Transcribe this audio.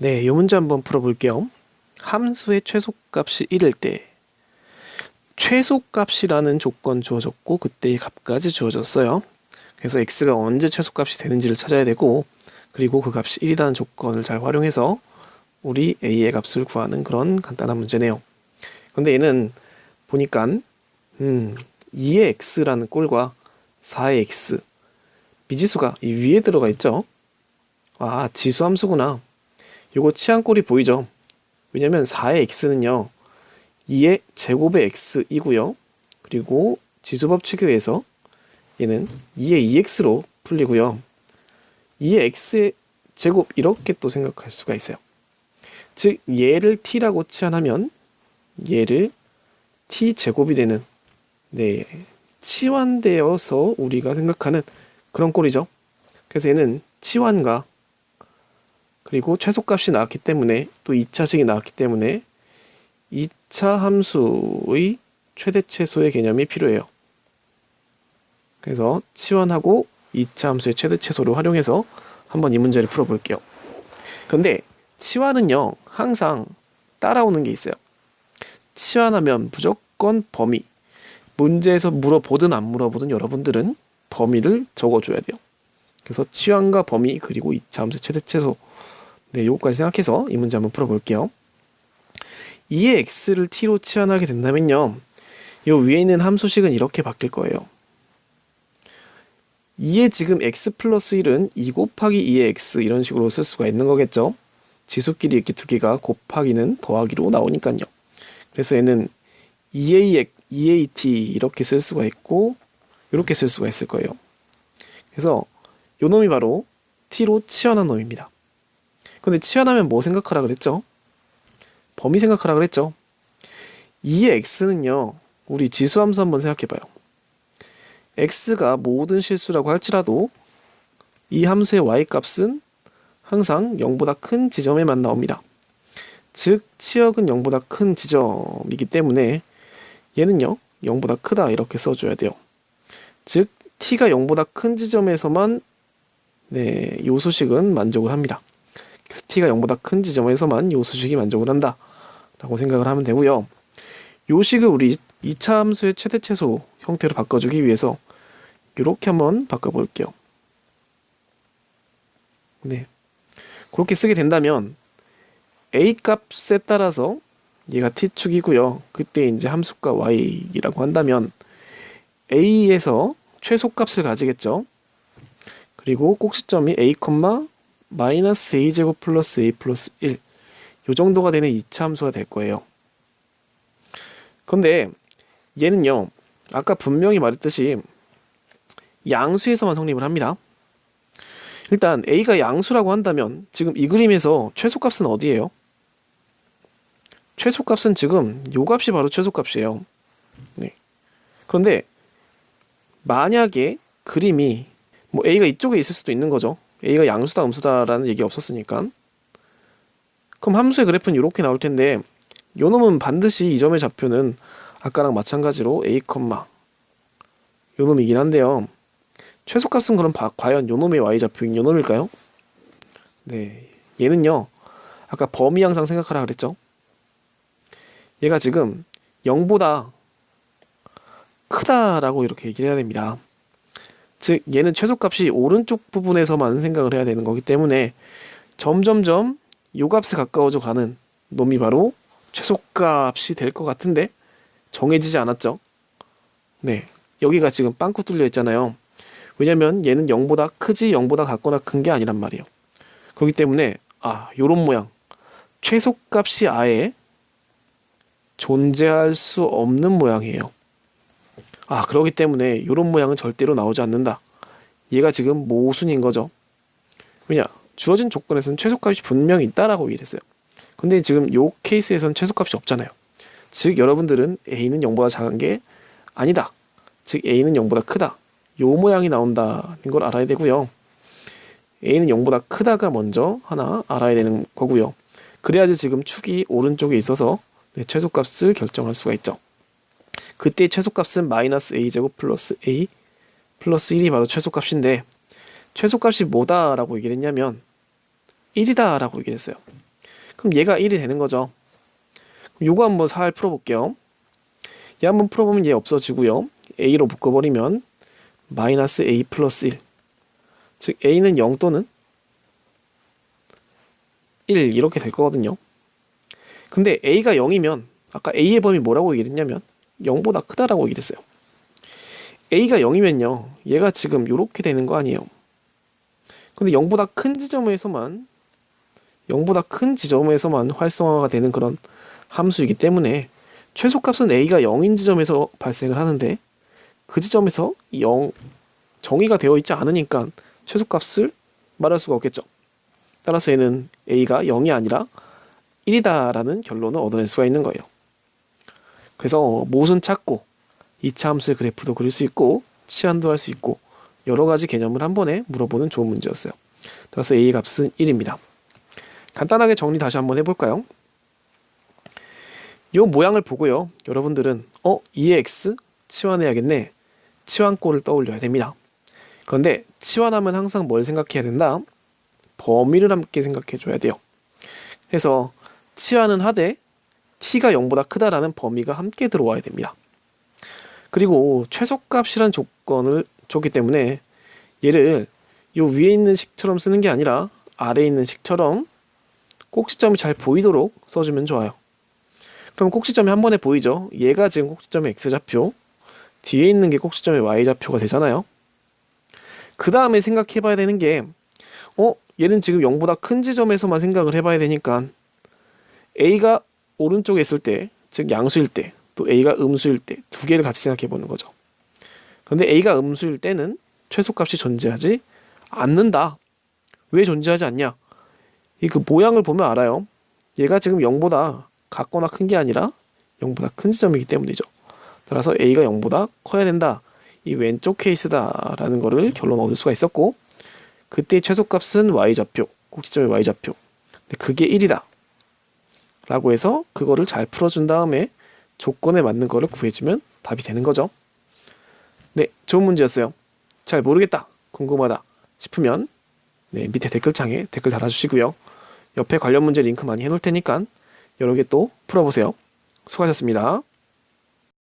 네, 이 문제 한번 풀어볼게요. 함수의 최소값이 1일 때 최소값이라는 조건 주어졌고 그때의 값까지 주어졌어요. 그래서 x가 언제 최소값이 되는지를 찾아야 되고 그리고 그 값이 1이라는 조건을 잘 활용해서 우리 a의 값을 구하는 그런 간단한 문제네요. 근데 얘는 보니까 음, 2의 x라는 꼴과 4의 x 미지수가 이 위에 들어가 있죠. 아, 지수 함수구나. 요거 치안꼴이 보이죠? 왜냐면 4의 x는요. 2의 제곱의 x이고요. 그리고 지수법칙에 의해서 얘는 2의 2x로 풀리고요. 2의 x의 제곱 이렇게 또 생각할 수가 있어요. 즉 얘를 t라고 치환하면 얘를 t 제곱이 되는 네 치환되어서 우리가 생각하는 그런 꼴이죠. 그래서 얘는 치환과 그리고 최소값이 나왔기 때문에 또 2차식이 나왔기 때문에 2차 함수의 최대 최소의 개념이 필요해요. 그래서 치환하고 2차 함수의 최대 최소를 활용해서 한번 이 문제를 풀어볼게요. 그런데 치환은요 항상 따라오는 게 있어요. 치환하면 무조건 범위. 문제에서 물어보든 안 물어보든 여러분들은 범위를 적어줘야 돼요. 그래서 치환과 범위 그리고 2차 함수 최대 최소 네, 요거까지 생각해서 이 문제 한번 풀어볼게요. 2의 x를 t로 치환하게 된다면요. 요 위에 있는 함수식은 이렇게 바뀔 거예요. 2의 지금 x 플러스 1은 2 곱하기 2의 x 이런 식으로 쓸 수가 있는 거겠죠. 지수끼리 이렇게 두 개가 곱하기는 더하기로 나오니까요. 그래서 얘는 2a, 2at 이렇게 쓸 수가 있고 이렇게 쓸 수가 있을 거예요. 그래서 요 놈이 바로 t로 치환한 놈입니다. 근데 치환하면 뭐 생각하라 그랬죠? 범위 생각하라 그랬죠? 2의 x는요. 우리 지수함수 한번 생각해봐요. x가 모든 실수라고 할지라도 이 함수의 y값은 항상 0보다 큰 지점에만 나옵니다. 즉 치역은 0보다 큰 지점이기 때문에 얘는요 0보다 크다 이렇게 써줘야 돼요. 즉 t가 0보다 큰 지점에서만 네 요소식은 만족을 합니다. T가 0보다 큰 지점에서만 요소식이 만족을 한다 라고 생각을 하면 되고요. 요식을 우리 2차 함수의 최대 최소 형태로 바꿔주기 위해서 이렇게 한번 바꿔볼게요. 네. 그렇게 쓰게 된다면 a 값에 따라서 얘가 t축이고요. 그때 이제 함수가 y라고 한다면 a에서 최소값을 가지겠죠. 그리고 꼭지점이 a, 마이너스 a 제곱 플러스 a 플러스 1. 요 정도가 되는 2차 함수가 될 거예요. 그런데 얘는요. 아까 분명히 말했듯이 양수에서만 성립을 합니다. 일단 a가 양수라고 한다면 지금 이 그림에서 최소값은 어디예요? 최소값은 지금 요 값이 바로 최소값이에요. 네. 그런데 만약에 그림이 뭐 a가 이쪽에 있을 수도 있는 거죠. A가 양수다 음수다라는 얘기 없었으니까. 그럼 함수의 그래프는 이렇게 나올 텐데 요 놈은 반드시 이 점의 좌표는 아까랑 마찬가지로 a, 요 놈이긴 한데요. 최소값은 그럼 바, 과연 요 놈의 y좌표인 요 놈일까요? 네. 얘는요. 아까 범위 항상 생각하라 그랬죠? 얘가 지금 0보다 크다라고 이렇게 얘기를 해야 됩니다. 즉 얘는 최소값이 오른쪽 부분에서만 생각을 해야 되는 거기 때문에 점점점 요 값에 가까워져 가는 놈이 바로 최소값이 될 것 같은데 정해지지 않았죠. 네. 여기가 지금 빵꾸 뚫려 있잖아요. 왜냐면 얘는 0보다 크지 0보다 같거나 큰 게 아니란 말이에요. 그렇기 때문에 아 요런 모양 최소값이 아예 존재할 수 없는 모양이에요. 아 그렇기 때문에 요런 모양은 절대로 나오지 않는다. 얘가 지금 모순인 거죠. 왜냐 주어진 조건에서는 최소값이 분명히 있다라고 얘기했어요. 근데 지금 요 케이스에서는 최소값이 없잖아요. 즉 여러분들은 a는 0보다 작은 게 아니다. 즉 a는 0보다 크다. 요 모양이 나온다는 걸 알아야 되고요. a는 0보다 크다가 먼저 하나 알아야 되는 거고요. 그래야지 지금 축이 오른쪽에 있어서 네, 최소값을 결정할 수가 있죠. 그때 최소값은 마이너스 a제곱 플러스 a 플러스 1이 바로 최소값인데 최소값이 뭐다라고 얘기를 했냐면 1이다라고 얘기를 했어요. 그럼 얘가 1이 되는 거죠. 그럼 요거 한번 살 풀어볼게요. 얘 한번 풀어보면 얘 없어지고요. a로 묶어버리면 마이너스 a 플러스 1. 즉 a는 0 또는 1 이렇게 될 거거든요. 근데 a가 0이면 아까 a의 범위 뭐라고 얘기를 했냐면 0보다 크다라고 얘기를 했어요. a가 0이면요. 얘가 지금 이렇게 되는 거 아니에요. 근데 0보다 큰 지점에서만 0보다 큰 지점에서만 활성화가 되는 그런 함수이기 때문에 최소값은 a가 0인 지점에서 발생을 하는데 그 지점에서 0 정의가 되어 있지 않으니까 최소값을 말할 수가 없겠죠. 따라서 얘는 a가 0이 아니라 1이다라는 결론을 얻어낼 수가 있는 거예요. 그래서 모순 찾고 2차 함수의 그래프도 그릴 수 있고 치환도 할 수 있고 여러 가지 개념을 한 번에 물어보는 좋은 문제였어요. 따라서 a 값은 1입니다. 간단하게 정리 다시 한번 해볼까요? 이 모양을 보고요. 여러분들은 어 2의 x 치환해야겠네. 치환꼴을 떠올려야 됩니다. 그런데 치환하면 항상 뭘 생각해야 된다? 범위를 함께 생각해 줘야 돼요. 그래서 치환은 하되 t가 0보다 크다라는 범위가 함께 들어와야 됩니다. 그리고 최소값이란 조건을 줬기 때문에 얘를 요 위에 있는 식처럼 쓰는 게 아니라 아래에 있는 식처럼 꼭지점이 잘 보이도록 써주면 좋아요. 그럼 꼭지점이 한 번에 보이죠? 얘가 지금 꼭지점의 x좌표, 뒤에 있는 게 꼭지점의 y좌표가 되잖아요. 그 다음에 생각해 봐야 되는 게, 어, 얘는 지금 0보다 큰 지점에서만 생각을 해봐야 되니까, a가 오른쪽에 있을 때, 즉 양수일 때, 또 a가 음수일 때, 두 개를 같이 생각해 보는 거죠. 그런데 a가 음수일 때는 최소값이 존재하지 않는다. 왜 존재하지 않냐? 이 그 모양을 보면 알아요. 얘가 지금 0보다 같거나 큰 게 아니라 0보다 큰 지점이기 때문이죠. 따라서 a가 0보다 커야 된다. 이 왼쪽 케이스다라는 거를 결론 얻을 수가 있었고 그때 최소값은 y좌표, 꼭지점의 y좌표. 근데 그게 1이다. 라고 해서 그거를 잘 풀어준 다음에 조건에 맞는 거를 구해주면 답이 되는 거죠. 네, 좋은 문제였어요. 잘 모르겠다, 궁금하다 싶으면 네, 밑에 댓글창에 댓글 달아주시고요. 옆에 관련 문제 링크 많이 해놓을 테니까 여러 개 또 풀어보세요. 수고하셨습니다.